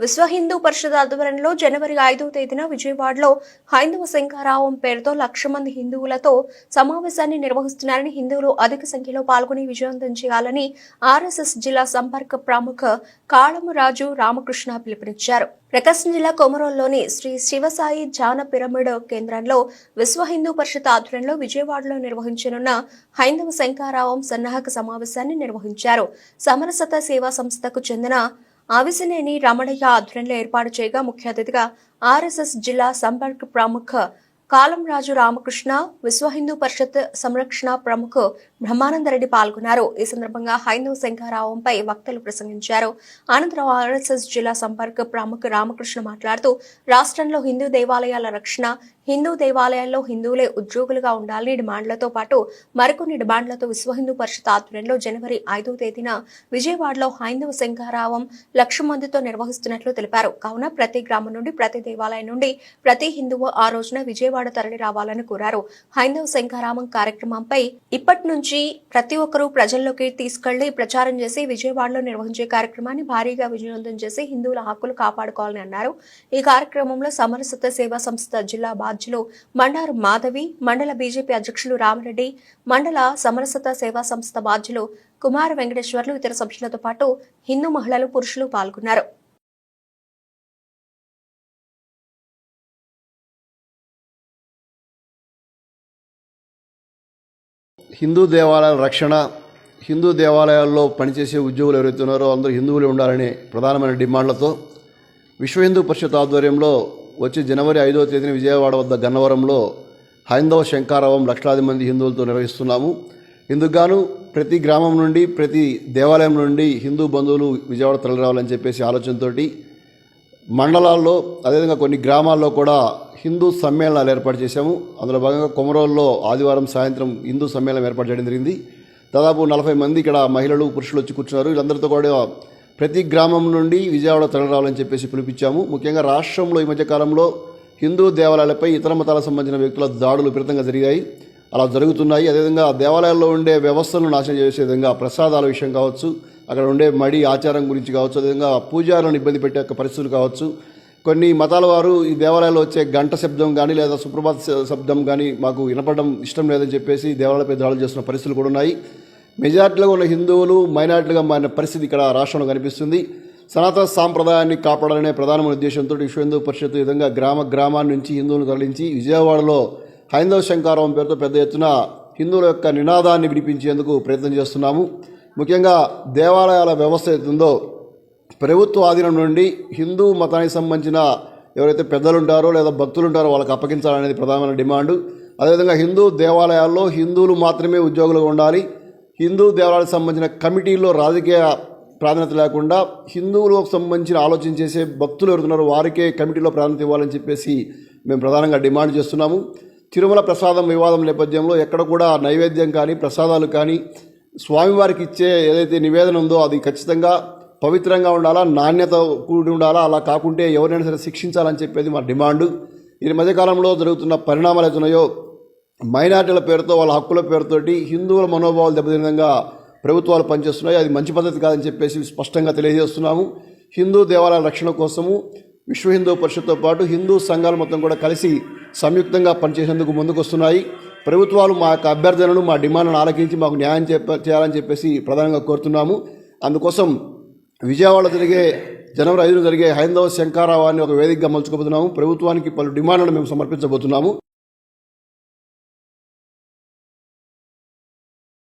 విశ్వ హిందూ పరిషత్ ఆధ్వర్యంలో జనవరి ఐదవ తేదీన విజయవాడలో హైందవ శంకారావం పేరుతో లక్ష మంది హిందువులతో సమావేశాన్ని నిర్వహిస్తున్నారని హిందువులు అధిక సంఖ్యలో పాల్గొని విజయవంతం చేయాలని ఆర్ఎస్ఎస్ జిల్లా సంపర్క ప్రముఖ కాళమురాజు రామకృష్ణ పిలుపునిచ్చారు. ప్రకాశం జిల్లా కొమరోల్లోని శ్రీ శివసాయి జాన పిరమిడ్ కేంద్రంలో విశ్వ హిందూ పరిషత్ ఆధ్వర్యంలో విజయవాడలో నిర్వహించనున్న హైందవ శంకారావం సన్నాహక సమావేశాన్ని నిర్వహించారు. సమరసత సేవా సంస్థకు చెందిన అవిసినేని రమణయ్య ఆధ్వర్యంలో ఏర్పాటు చేయగా ముఖ్య అతిథిగా ఆర్ఎస్ఎస్ జిల్లా సంపర్క్ ప్రముఖ కాలంరాజు రామకృష్ణ విశ్వ హిందూ పరిషత్ సంరక్షణ ప్రముఖ బ్రహ్మానందరెడ్డి పాల్గొన్నారు. ఈ సందర్భంగా హైందవ శంఖారావంపై వక్తలు ప్రసంగించారు. అనంతరం ఆర్ఎస్ఎస్ జిల్లా సంపర్క ప్రముఖ రామకృష్ణ మాట్లాడుతూ రాష్ట్రంలో హిందూ దేవాలయాల రక్షణ హిందూ దేవాలయాల్లో హిందువులే ఉద్యోగులుగా ఉండాలని డిమాండ్లతో పాటు మరికొన్ని డిమాండ్లతో విశ్వ హిందూ పరిషత్ ఆధ్వర్యంలో జనవరి ఐదవ తేదీన విజయవాడలో హైందవ శంఖారావం లక్ష మందితో నిర్వహిస్తున్నట్లు తెలిపారు. కావున ప్రతి గ్రామం నుండి ప్రతి దేవాలయం నుండి ప్రతి హిందువు ఆ రోజున విజయవాడ తరలి రావాలని కోరారు. హైందవ శంఖారామం కార్యక్రమంపై ఇప్పటి నుంచి ప్రతి ఒక్కరూ ప్రజల్లోకి తీసుకెళ్ళి ప్రచారం చేసి విజయవాడలో నిర్వహించే కార్యక్రమాన్ని భారీగా విజయవంతం చేసి హిందువుల హక్కులు కాపాడుకోవాలని అన్నారు. ఈ కార్యక్రమంలో సమరసత సేవా సంస్థ జిల్లా బాధ్యులు మండారు మాధవి మండల బీజేపీ అధ్యక్షులు రామరెడ్డి మండల సమరసత సేవా సంస్థ బాధ్యులు కుమార వెంకటేశ్వర్లు ఇతర సభ్యులతో పాటు హిందూ మహిళలు పురుషులు పాల్గొన్నారు. హిందూ దేవాలయాల రక్షణ హిందూ దేవాలయాల్లో పనిచేసే ఉద్యోగులు ఎవరైతే ఉన్నారో అందరూ హిందువులే ఉండాలనే ప్రధానమైన డిమాండ్లతో విశ్వ హిందూ పరిషత్ ఆధ్వర్యంలో వచ్చే జనవరి ఐదవ తేదీన విజయవాడ వద్ద గన్నవరంలో హైందవ శంకారావం లక్షలాది మంది హిందువులతో నిర్వహిస్తున్నాము. ఇందుకుగాను ప్రతి గ్రామం నుండి ప్రతి దేవాలయం నుండి హిందూ బంధువులు విజయవాడ తరలిరావాలని చెప్పేసి ఆలోచనతోటి మండలాల్లో అదేవిధంగా కొన్ని గ్రామాల్లో కూడా హిందూ సమ్మేళనాలు ఏర్పాటు చేశాము. అందులో భాగంగా కొమరోల్లో ఆదివారం సాయంత్రం హిందూ సమ్మేళనం ఏర్పాటు చేయడం జరిగింది. దాదాపు నలభై మంది ఇక్కడ మహిళలు పురుషులు వచ్చి కూర్చున్నారు. వీళ్ళందరితో కూడా ప్రతి గ్రామం నుండి విజయవాడ తరలిరావాలని చెప్పేసి పిలిపించాము. ముఖ్యంగా రాష్ట్రంలో ఈ మధ్యకాలంలో హిందూ దేవాలయాలపై ఇతర మతాలకు సంబంధించిన వ్యక్తుల దాడులు విపరీతంగా జరిగాయి. అలా జరుగుతున్నాయి. అదేవిధంగా దేవాలయాల్లో ఉండే వ్యవస్థలను నాశనం చేసే విధంగా ప్రసాదాల విషయం కావచ్చు అక్కడ ఉండే మడి ఆచారం గురించి కావచ్చు అదేవిధంగా పూజారులను ఇబ్బంది పెట్టే పరిస్థితులు కావచ్చు. కొన్ని మతాల వారు ఈ దేవాలయాల్లో వచ్చే గంట శబ్దం కానీ లేదా సుప్రభాత శబ్దం కానీ మాకు వినపడడం ఇష్టం లేదని చెప్పేసి దేవాలయాలపై దాడులు చేస్తున్న పరిస్థితులు కూడా ఉన్నాయి. మెజార్టీలో ఉన్న హిందువులు మైనార్టీలుగా మారిన పరిస్థితి ఇక్కడ రాష్ట్రంలో కనిపిస్తుంది. సనాతన సాంప్రదాయాన్ని కాపాడాలనే ప్రధానమైన ఉద్దేశంతో విశ్వ హిందూ పరిషత్ ఈ విధంగా గ్రామ గ్రామాన్ని నుంచి హిందువులను తరలించి విజయవాడలో హైందవ శంకారావం పేరుతో పెద్ద ఎత్తున హిందువుల యొక్క నినాదాన్ని వినిపించేందుకు ప్రయత్నం చేస్తున్నాము. ముఖ్యంగా దేవాలయాల వ్యవస్థ ఎత్తుందో ప్రభుత్వ ఆధీనం నుండి హిందూ మతానికి సంబంధించిన ఎవరైతే పెద్దలు ఉంటారో లేదా భక్తులు ఉంటారో వాళ్ళకి అప్పగించాలనేది ప్రధానమైన డిమాండ్. అదేవిధంగా హిందూ దేవాలయాల్లో హిందువులు మాత్రమే ఉద్యోగులుగా ఉండాలి. హిందూ దేవాలయాలకు సంబంధించిన కమిటీల్లో రాజకీయ ప్రాధాన్యత లేకుండా హిందువులకు సంబంధించిన ఆలోచన చేసే భక్తులు ఎవరుతున్నారో వారికే కమిటీలో ప్రాధాన్యత ఇవ్వాలని చెప్పేసి మేము ప్రధానంగా డిమాండ్ చేస్తున్నాము. తిరుమల ప్రసాదం వివాదం నేపథ్యంలో ఎక్కడ కూడా నైవేద్యం కానీ ప్రసాదాలు కానీ స్వామివారికి ఇచ్చే ఏదైతే నివేదన ఉందో అది ఖచ్చితంగా పవిత్రంగా ఉండాలా నాణ్యత కూడి ఉండాలా అలా కాకుంటే ఎవరైనా సరే శిక్షించాలని చెప్పేది మా డిమాండ్. ఈ మధ్యకాలంలో జరుగుతున్న పరిణామాలు అవుతున్నాయో మైనార్టీల పేరుతో వాళ్ళ హక్కుల పేరుతోటి హిందువుల మనోభావాలు దెబ్బతిన విధంగా ప్రభుత్వాలు పనిచేస్తున్నాయి. అది మంచి పద్ధతి కాదని చెప్పేసి స్పష్టంగా తెలియజేస్తున్నాము. హిందూ దేవాలయాల రక్షణ కోసము విశ్వ హిందూ పరిషత్తో పాటు హిందూ సంఘాలు మొత్తం కూడా కలిసి సంయుక్తంగా పనిచేసేందుకు ముందుకు వస్తున్నాయి ప్రభుత్వాలు మా యొక్క అభ్యర్థనలు మా డిమాండ్లను ఆలకించి మాకు న్యాయం చెప్ప చేయాలని చెప్పేసి ప్రధానంగా కోరుతున్నాము. అందుకోసం విజయవాడలో జరిగే జనవరి ఐదున జరిగే హైందవ శంకారావాన్ని ఒక వేదికగా మలుచుకోబోతున్నాము. ప్రభుత్వానికి పలు డిమాండ్లను మేము సమర్పించబోతున్నాము.